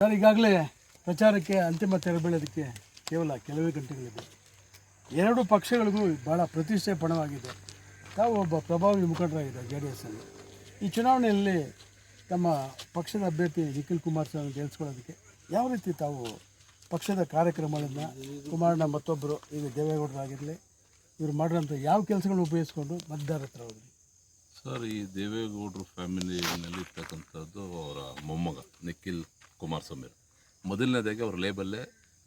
Sir, ಈಗಾಗಲೇ ಪ್ರಚಾರಕ್ಕೆ ಅಂತಿಮ ತೆರೆ ಬೀಳೋದಕ್ಕೆ ಕೇವಲ ಕೆಲವೇ ಗಂಟೆಗಳಿದೆ ಎರಡು ಪಕ್ಷಗಳಿಗೂ ಭಾಳ ಪ್ರತಿಷ್ಠೆ ಪಣವಾಗಿದೆ. ತಾವು ಒಬ್ಬ ಪ್ರಭಾವಿ ಮುಖಂಡರಾಗಿದ್ದಾರೆ ಜೆ ಡಿ ಎಸ್ಸಲ್ಲಿ ಈ ಚುನಾವಣೆಯಲ್ಲಿ ತಮ್ಮ ಪಕ್ಷದ ಅಭ್ಯರ್ಥಿ ನಿಖಿಲ್ ಕುಮಾರಸ್ವಾಮಿ ಗೆಲ್ಲಿಸ್ಕೊಳ್ಳೋದಕ್ಕೆ ಯಾವ ರೀತಿ ತಾವು ಪಕ್ಷದ ಕಾರ್ಯಕ್ರಮಗಳನ್ನು, ಕುಮಾರಣ್ಣ ಮತ್ತೊಬ್ಬರು ಈಗ ದೇವೇಗೌಡರಾಗಿರಲಿ, ಇವರು ಮಾಡಿರೋಂಥ ಯಾವ ಕೆಲಸಗಳನ್ನು ಉಪಯೋಗಿಸ್ಕೊಂಡು ಮತದಾರ ಹತ್ರ ಹೋದ್ರಿ? ಸರ್, ಈ ದೇವೇಗೌಡರು ಫ್ಯಾಮಿಲಿನಲ್ಲಿ ಇರ್ತಕ್ಕಂಥದ್ದು ಅವರ ಮೊಮ್ಮಗ ನಿಖಿಲ್ ಕುಮಾರಸ್ವಾಮಿ ಅವರು. ಮೊದಲನೇದಾಗಿ ಅವ್ರ ಲೇಬಲ್ಲೇ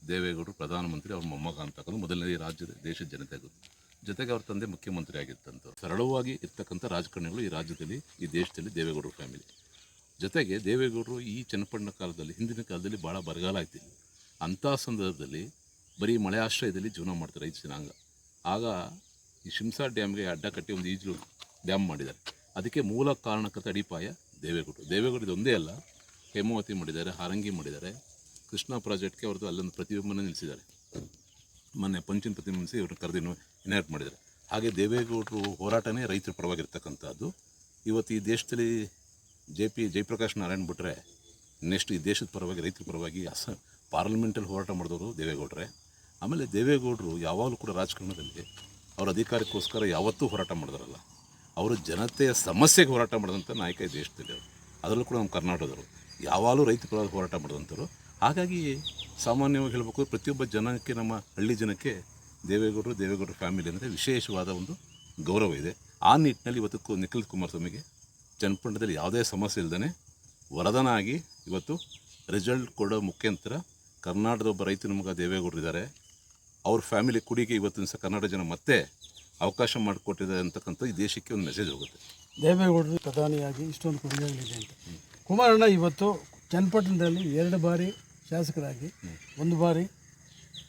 ದೇವೇಗೌಡರು, ಪ್ರಧಾನಮಂತ್ರಿ ಅವ್ರ ಮೊಮ್ಮಗ ಅಂತಕ್ಕಂಥ ಮೊದಲನೇ ರಾಜ್ಯದ ದೇಶದ ಜನತೆಗೂ ಜೊತೆಗೆ ಅವ್ರ ತಂದೆ ಮುಖ್ಯಮಂತ್ರಿ ಆಗಿತ್ತಂತ ಸರಳವಾಗಿ ಇರ್ತಕ್ಕಂಥ ರಾಜಕಾರಣಿಗಳು ಈ ರಾಜ್ಯದಲ್ಲಿ, ಈ ದೇಶದಲ್ಲಿ ದೇವೇಗೌಡರ ಫ್ಯಾಮಿಲಿ ಜೊತೆಗೆ ದೇವೇಗೌಡರು ಈ ಚನ್ನಪಟ್ಟಣ ಕಾಲದಲ್ಲಿ, ಹಿಂದಿನ ಕಾಲದಲ್ಲಿ ಭಾಳ ಬರಗಾಲ ಆಯ್ತು. ಇಲ್ಲಿ. ಅಂಥ ಸಂದರ್ಭದಲ್ಲಿ ಬರೀ ಮಳೆ ಆಶ್ರಯದಲ್ಲಿ ಜೀವನ ಮಾಡ್ತಾರೆ ರೈತ ಜನಾಂಗ. ಆಗ ಈ ಶಿಂಸಾ ಡ್ಯಾಮ್ಗೆ ಅಡ್ಡ ಕಟ್ಟಿ ಒಂದು ಈಜು ಡ್ಯಾಮ್ ಮಾಡಿದ್ದಾರೆ. ಅದಕ್ಕೆ ಮೂಲ ಕಾರಣಕ್ಕಂಥ ಅಡಿಪಾಯ ದೇವೇಗೌಡರು. ದೇವೇಗೌಡರು ಇದೊಂದೇ ಅಲ್ಲ ಹೇಮಾವತಿ ಮಾಡಿದ್ದಾರೆ, ಹಾರಂಗಿ ಮಾಡಿದ್ದಾರೆ. ಕೃಷ್ಣ ಪ್ರಾಜೆಕ್ಟ್ಗೆ ಅವ್ರದ್ದು ಅಲ್ಲೊಂದು ಪ್ರತಿಬಿಂಬನ ನಿಲ್ಲಿಸಿದ್ದಾರೆ. ಮೊನ್ನೆ ಪಂಚಿನ ಪ್ರತಿಬಿಂಬಿಸಿ ಇವ್ರನ್ನ ಕರೆದಿನ ಇನ್ವೈಟ್ ಮಾಡಿದ್ದಾರೆ. ಹಾಗೆ ದೇವೇಗೌಡರು ಹೋರಾಟನೇ ರೈತರ ಪರವಾಗಿರ್ತಕ್ಕಂಥದ್ದು. ಇವತ್ತು ಈ ದೇಶದಲ್ಲಿ ಜೆ ಪಿ, ಜಯಪ್ರಕಾಶ್ ನಾರಾಯಣ್ ಬಿಟ್ಟರೆ ನೆಕ್ಸ್ಟ್ ಈ ದೇಶದ ಪರವಾಗಿ, ರೈತರ ಪರವಾಗಿ ಅಸ, ಪಾರ್ಲಿಮೆಂಟಲ್ಲಿ ಹೋರಾಟ ಮಾಡಿದವರು ದೇವೇಗೌಡರೇ. ಆಮೇಲೆ ದೇವೇಗೌಡರು ಯಾವಾಗಲೂ ಕೂಡ ರಾಜಕಾರಣದಲ್ಲಿ ಅವರ ಅಧಿಕಾರಕ್ಕೋಸ್ಕರ ಯಾವತ್ತೂ ಹೋರಾಟ ಮಾಡಿದಾರಲ್ಲ. ಅವರು ಜನತೆಯ ಸಮಸ್ಯೆಗೆ ಹೋರಾಟ ಮಾಡಿದಂಥ ನಾಯಕ ದೇಶದಲ್ಲಿ ಅವರು. ಅದರಲ್ಲೂ ಕೂಡ ನಮ್ಮ ಕರ್ನಾಟಕದವರು. ಯಾವಾಗಲೂ ರೈತ ಪರವಾಗಿ ಹೋರಾಟ ಮಾಡಿದಂಥವ್ರು ಹಾಗಾಗಿ ಸಾಮಾನ್ಯವಾಗಿ ಹೇಳಬೇಕು, ಪ್ರತಿಯೊಬ್ಬ ಜನಕ್ಕೆ ನಮ್ಮ ಹಳ್ಳಿ ಜನಕ್ಕೆ ದೇವೇಗೌಡರು, ದೇವೇಗೌಡರ ಫ್ಯಾಮಿಲಿ ಅಂದರೆ ವಿಶೇಷವಾದ ಒಂದು ಗೌರವ ಇದೆ. ಆ ನಿಟ್ಟಿನಲ್ಲಿ ಇವತ್ತು ನಿಖಿಲ್ ಕುಮಾರಸ್ವಾಮಿಗೆ ಚನ್ನಪಟ್ಟಣದಲ್ಲಿ ಯಾವುದೇ ಸಮಸ್ಯೆ ಇಲ್ಲದೇ ವರದಾನ ಆಗಿ ಇವತ್ತು ರಿಸಲ್ಟ್ ಕೊಡೋ ಮುಖಾಂತರ ಕರ್ನಾಟಕದ ಒಬ್ಬ ರೈತನ ಮಗ ದೇವೇಗೌಡರು ಇದ್ದಾರೆ. ಅವ್ರ ಫ್ಯಾಮಿಲಿ ಕುಡಿಗೆ ಇವತ್ತಿನ ಸಹ ಕರ್ನಾಟಕ ಜನ ಮತ್ತೆ ಅವಕಾಶ ಮಾಡಿಕೊಟ್ಟಿದೆ ಅಂತಕ್ಕಂಥ ಈ ದೇಶಕ್ಕೆ ಒಂದು ಮೆಸೇಜ್ ಹೋಗುತ್ತೆ. ದೇವೇಗೌಡರು ಪ್ರಧಾನಿಯಾಗಿ ಇಷ್ಟೊಂದು ಕೊಡುಗೆಗಳಿದೆ ಅಂತ. ಕುಮಾರಣ್ಣ ಇವತ್ತು ಚನ್ನಪಟ್ಟಣದಲ್ಲಿ ಎರಡು ಬಾರಿ ಶಾಸಕರಾಗಿ, ಒಂದು ಬಾರಿ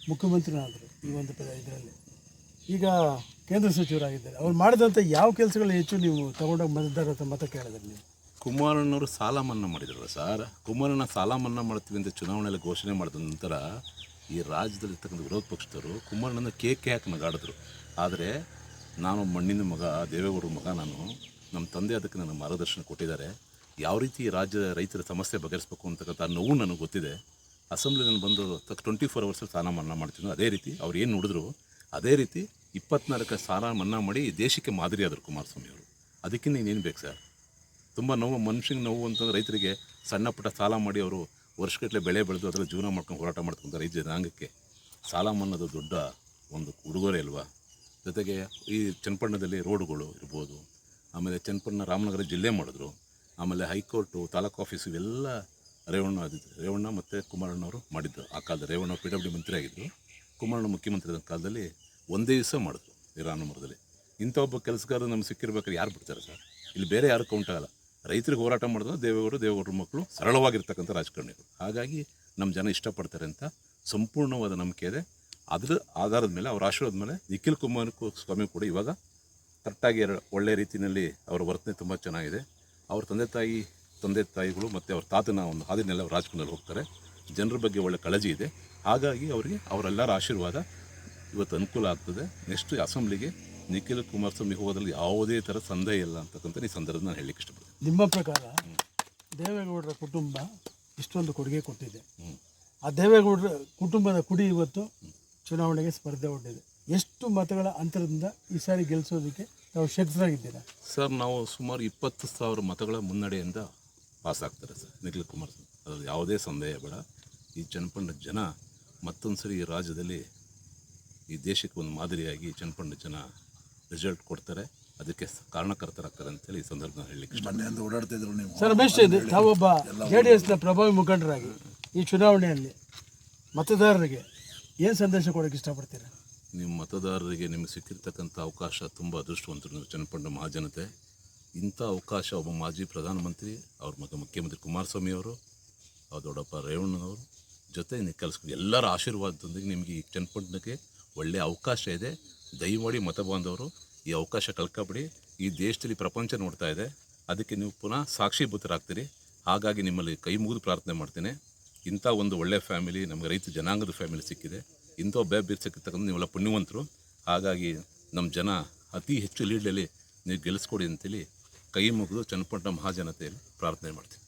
ಮುಖ್ಯಮಂತ್ರಿನಾದರು ಈ ಒಂದು ಇದರಲ್ಲಿ. ಈಗ ಕೇಂದ್ರ ಸಚಿವರಾಗಿದ್ದಾರೆ. ಅವ್ರು ಮಾಡಿದಂಥ ಯಾವ ಕೆಲಸಗಳು ಹೆಚ್ಚು ನೀವು ತಗೊಂಡೋಗಿ ಮತದಾರ ಮತ ಕೇಳಿದ್ರೆ ನೀವು? ಕುಮಾರಣ್ಣವರು ಸಾಲ ಮನ್ನಾ ಮಾಡಿದ್ರಲ್ಲ ಸರ್. ಕುಮಾರಣ್ಣ ಸಾಲ ಮನ್ನಾ ಮಾಡ್ತೀವಿ ಅಂತ ಚುನಾವಣೆಯಲ್ಲಿ ಘೋಷಣೆ ಮಾಡಿದ ನಂತರ ಈ ರಾಜ್ಯದಲ್ಲಿರ್ತಕ್ಕಂಥ ವಿರೋಧ ಪಕ್ಷದವರು ಕುಮಾರಣ್ಣನ ಕೇಕೆ ಹಾಕಿ ನಗಾಡಿದ್ರು? ಆದರೆ ನಾನು ಮಣ್ಣಿನ ಮಗ, ದೇವೇಗೌಡರ ಮಗ ನಾನು. ನಮ್ಮ ತಂದೆ ಅದಕ್ಕೆ ನನಗೆ ಮಾರ್ಗದರ್ಶನ ಕೊಟ್ಟಿದ್ದಾರೆ. ಯಾವ ರೀತಿ ರಾಜ್ಯದ ರೈತರ ಸಮಸ್ಯೆ ಬಗೆಹರಿಸಬೇಕು ಅಂತಕ್ಕಂಥ ನೋವು ನನಗೆ ಗೊತ್ತಿದೆ. ಅಸೆಂಬ್ಲಿನಲ್ಲಿ ಬಂದು ಟ್ವೆಂಟಿ ಫೋರ್ ಅವರ್ಸಲ್ಲಿ ಸಾಲ ಮನ್ನಾ ಮಾಡ್ತೀನಿ ಅದೇ ರೀತಿ ಅವ್ರು ಏನು ನೋಡಿದ್ರು, ಅದೇ ರೀತಿ ಇಪ್ಪತ್ನಾಲ್ಕು ಸಾಲ ಮನ್ನಾ ಮಾಡಿ ದೇಶಕ್ಕೆ ಮಾದರಿ ಆದರು ಕುಮಾರಸ್ವಾಮಿ ಅವರು. ಅದಕ್ಕಿಂತ ಇನ್ನೇನು ಬೇಕು ಸರ್? ತುಂಬ ನೋವು, ಮನುಷ್ಯನಿಗೆ ನೋವು ಅಂತಂದ್ರೆ ರೈತರಿಗೆ ಸಣ್ಣ ಪುಟ್ಟ ಸಾಲ ಮಾಡಿ ಅವರು ವರ್ಷಗಟ್ಟಲೆ ಬೆಳೆ ಬೆಳೆದು ಅದರ ಜೀವನ ಮಾಡ್ಕೊಂಡು ಹೋರಾಟ ಮಾಡ್ಕೊಂತ ರೈತ ಜನಾಂಗಕ್ಕೆ ಸಾಲ ಮನ್ನಾದ ದೊಡ್ಡ ಒಂದು ಉಡುಗೊರೆ ಅಲ್ವಾ? ಜೊತೆಗೆ ಈ ಚನ್ನಪಟ್ಟಣದಲ್ಲಿ ರೋಡುಗಳು ಇರ್ಬೋದು, ಆಮೇಲೆ ಚನ್ನಪಟ್ಟಣ ರಾಮನಗರ ಜಿಲ್ಲೆ ಮಾಡಿದ್ರು. ಆಮೇಲೆ ಹೈಕೋರ್ಟು, ತಾಲೂಕು ಆಫೀಸ್ ಇವೆಲ್ಲ ರೇವಣ್ಣ ಆದಿದ್ದು ರೇವಣ್ಣ ಮತ್ತು ಕುಮಾರಣ್ಣವರು ಮಾಡಿದ್ದರು ಆ ಕಾಲದ ರೇವಣ್ಣ ಪಿ ಡಬ್ಲ್ಯೂ ಮಂತ್ರಿ ಆಗಿದ್ದರು ಕುಮಾರಣ್ಣ ಮುಖ್ಯಮಂತ್ರಿ ಆದ ಕಾಲದಲ್ಲಿ ಒಂದೇ ದಿವಸ ಮಾಡಿದ್ರು ಈ ರಾಮನಗರದಲ್ಲಿ ಇಂಥ ಒಬ್ಬ ಕೆಲಸಗಾರ ನಮ್ಗೆ ಸಿಕ್ಕಿರ್ಬೇಕಾದ್ರೆ ಯಾರು ಬಿಡ್ತಾರೆ ಸರ್? ಇಲ್ಲಿ ಬೇರೆ ಯಾರು ಕೌಂಟ್ ಆಗಲ್ಲ. ರೈತರಿಗೆ ಹೋರಾಟ ಮಾಡಿದ್ರು ದೇವೇಗೌಡರು ದೇವೇಗೌಡರ ಮಕ್ಕಳು ಸರಳವಾಗಿರ್ತಕ್ಕಂಥ ರಾಜಕಾರಣಿಗಳು. ಹಾಗಾಗಿ ನಮ್ಮ ಜನ ಇಷ್ಟಪಡ್ತಾರೆ ಅಂತ ಸಂಪೂರ್ಣವಾದ ನಂಬಿಕೆ ಇದೆ. ಅದರ ಆಧಾರದ ಮೇಲೆ, ಅವ್ರ ಆಶೀರ್ವಾದ ಮೇಲೆ ನಿಖಿಲ್ ಕುಮಾರ್ ಸ್ವಾಮಿ ಕೂಡ ಇವಾಗ ಕರೆಕ್ಟಾಗಿ ಎರಡು ಒಳ್ಳೆ ರೀತಿಯಲ್ಲಿ ಅವರ ವರ್ತನೆ ತುಂಬ ಚೆನ್ನಾಗಿದೆ. ಅವ್ರ ತಂದೆ ತಾಯಿ ತಂದೆ ತಾಯಿಗಳು ಮತ್ತು ಅವ್ರ ತಾತನ ಒಂದು ಹಾದಿನೆಲ್ಲ ಅವ್ರು ರಾಜಕಾರಣದಲ್ಲಿ ಹೋಗ್ತಾರೆ. ಜನರ ಬಗ್ಗೆ ಒಳ್ಳೆ ಕಾಳಜಿ ಇದೆ. ಹಾಗಾಗಿ ಅವರಿಗೆ ಅವರೆಲ್ಲರ ಆಶೀರ್ವಾದ ಇವತ್ತು ಅನುಕೂಲ ಆಗ್ತದೆ. ನೆಕ್ಸ್ಟ್ ಅಸೆಂಬ್ಲಿಗೆ ನಿಖಿಲ್ ಕುಮಾರಸ್ವಾಮಿ ಹೋಗೋದ್ರಲ್ಲಿ ಯಾವುದೇ ಥರ ಸಂದೇಹ ಇಲ್ಲ ಅಂತಕ್ಕಂಥ ಈ ಸಂದರ್ಭದಲ್ಲಿ ನಾನು ಹೇಳಲಿಕ್ಕೆ ಇಷ್ಟಪಡ್ತೀನಿ. ನಿಮ್ಮ ಪ್ರಕಾರ ದೇವೇಗೌಡರ ಕುಟುಂಬ ಇಷ್ಟೊಂದು ಕೊಡುಗೆ ಕೊಟ್ಟಿದೆ. ಆ ದೇವೇಗೌಡರ ಕುಟುಂಬದ ಕುಡಿ ಇವತ್ತು ಚುನಾವಣೆಗೆ ಸ್ಪರ್ಧೆ ಒಡ್ಡಿದೆ ಎಷ್ಟು ಮತಗಳ ಅಂತರದಿಂದ ಈ ಸಾರಿ ಗೆಲ್ಲಿಸೋದಕ್ಕೆ ತಾವು ಶಕ್ತರಾಗಿದ್ದೀರಾ? ಸರ್ ನಾವು ಸುಮಾರು ಇಪ್ಪತ್ತು ಸಾವಿರ ಮತಗಳ ಮುನ್ನಡೆಯಿಂದ ಪಾಸ್ ಆಗ್ತಾರೆ ಸರ್ ನಿಖಿಲ್ ಸರ್. ಅದರಲ್ಲಿ ಯಾವುದೇ ಸಂದೇಹ ಬೇಡ. ಈ ಚನ್ನಪಂಡ ಜನ ಮತ್ತೊಂದು ಸರಿ ಈ ರಾಜ್ಯದಲ್ಲಿ ಈ ದೇಶಕ್ಕೆ ಒಂದು ಮಾದರಿಯಾಗಿ ಚನ್ನಪಂಡ ಜನ ರಿಸಲ್ಟ್ ಕೊಡ್ತಾರೆ. ಅದಕ್ಕೆ ಕಾರಣಕರ್ತರಾಗ್ತಾರೆ ಅಂತೇಳಿ ಈ ಸಂದರ್ಭ ಹೇಳಲಿಕ್ಕೆ ಇಷ್ಟ ಮನೆಯಿಂದ ಓಡಾಡ್ತಿದ್ರು ನೀವು. ಸರ್ ರಮೇಶ್ ಇದು. ತಾವೊಬ್ಬ ಜೆ ಡಿ ಎಸ್ನ ಪ್ರಭಾವಿ ಮುಖಂಡರಾಗಿ ಈ ಚುನಾವಣೆಯಲ್ಲಿ ಮತದಾರರಿಗೆ ಏನು ಸಂದೇಶ ಕೊಡೋಕ್ಕೆ ಇಷ್ಟಪಡ್ತೀರಾ? ನಿಮ್ಮ ಮತದಾರರಿಗೆ ನಿಮಗೆ ಸಿಕ್ಕಿರ್ತಕ್ಕಂಥ ಅವಕಾಶ ತುಂಬ ಅದೃಷ್ಟವಂತರು ನೀವು ಮಹಾಜನತೆ. ಇಂಥ ಅವಕಾಶ ಒಬ್ಬ ಮಾಜಿ ಪ್ರಧಾನಮಂತ್ರಿ ಅವ್ರ ಮತ್ತು ಮುಖ್ಯಮಂತ್ರಿ ಕುಮಾರಸ್ವಾಮಿ ಅವರು, ಅವ್ರ ದೊಡ್ಡಪ್ಪ ರೇವಣ್ಣನವರು ಜೊತೆ ನೀವು ಕೆಲಸ ಎಲ್ಲರ ಆಶೀರ್ವಾದದೊಂದಿಗೆ ನಿಮಗೆ ಈ ಚನ್ನಪಟ್ಟಣಕ್ಕೆ ಒಳ್ಳೆಯ ಅವಕಾಶ ಇದೆ. ದಯಮಾಡಿ ಮತ ಬಾಂಧವರು ಈ ಅವಕಾಶ ಕಳ್ಕೊಬಿಡಿ. ಈ ದೇಶದಲ್ಲಿ ಪ್ರಪಂಚ ನೋಡ್ತಾ ಇದೆ. ಅದಕ್ಕೆ ನೀವು ಪುನಃ ಸಾಕ್ಷೀಭೂತರಾಗ್ತೀರಿ. ಹಾಗಾಗಿ ನಿಮ್ಮಲ್ಲಿ ಕೈ ಮುಗಿದು ಪ್ರಾರ್ಥನೆ ಮಾಡ್ತೀನಿ. ಇಂಥ ಒಂದು ಒಳ್ಳೆಯ ಫ್ಯಾಮಿಲಿ ನಮಗೆ ರೈತ ಜನಾಂಗದ ಫ್ಯಾಮಿಲಿ ಸಿಕ್ಕಿದೆ. ಇಂಥ ಒಬ್ಬ ಬೀರ್ಸಕ್ಕಿರ್ತಕ್ಕಂಥ ನೀವೆಲ್ಲ ಪುಣ್ಯವಂತರು. ಹಾಗಾಗಿ ನಮ್ಮ ಜನ ಅತಿ ಹೆಚ್ಚು ಲೀಡ್ಲಲ್ಲಿ ನೀವು ಗೆಲ್ಲಿಸ್ಕೊಡಿ ಅಂತೇಳಿ ಕೈ ಮುಗಿದು ಚನ್ನಪಟ್ಟಣ ಮಹಾಜನತೆಯಲ್ಲಿ ಪ್ರಾರ್ಥನೆ ಮಾಡ್ತೀನಿ.